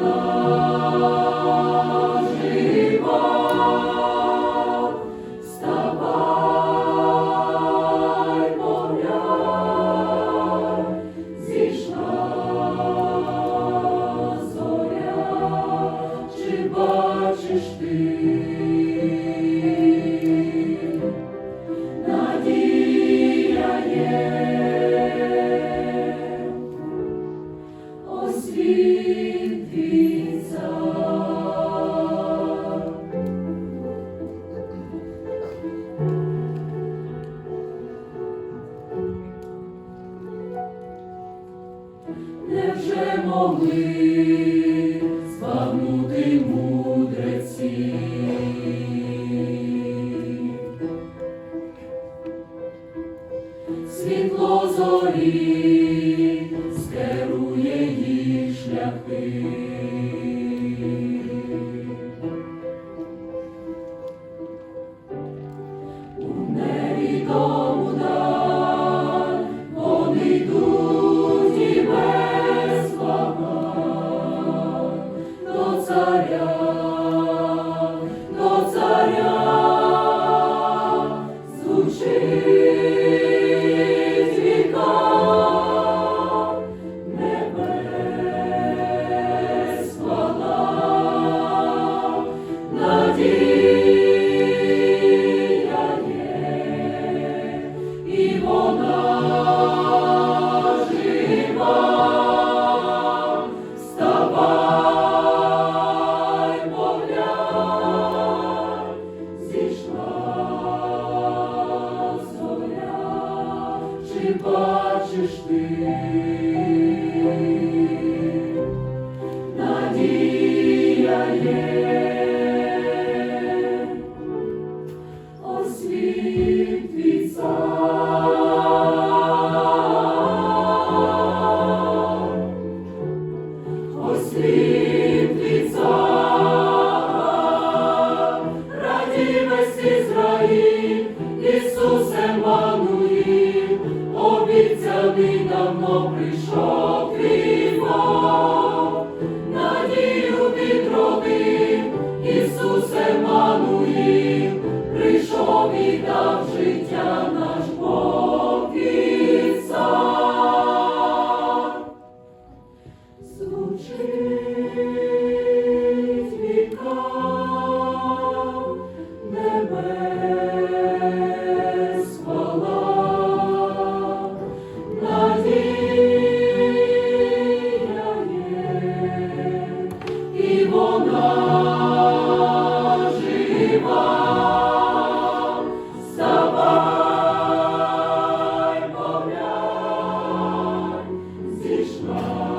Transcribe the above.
Adonai. могли збагнути мудреці. Світло зорі чи бачиш ти, надія є. Обіцяний давно прийшов твій Бог, Lord.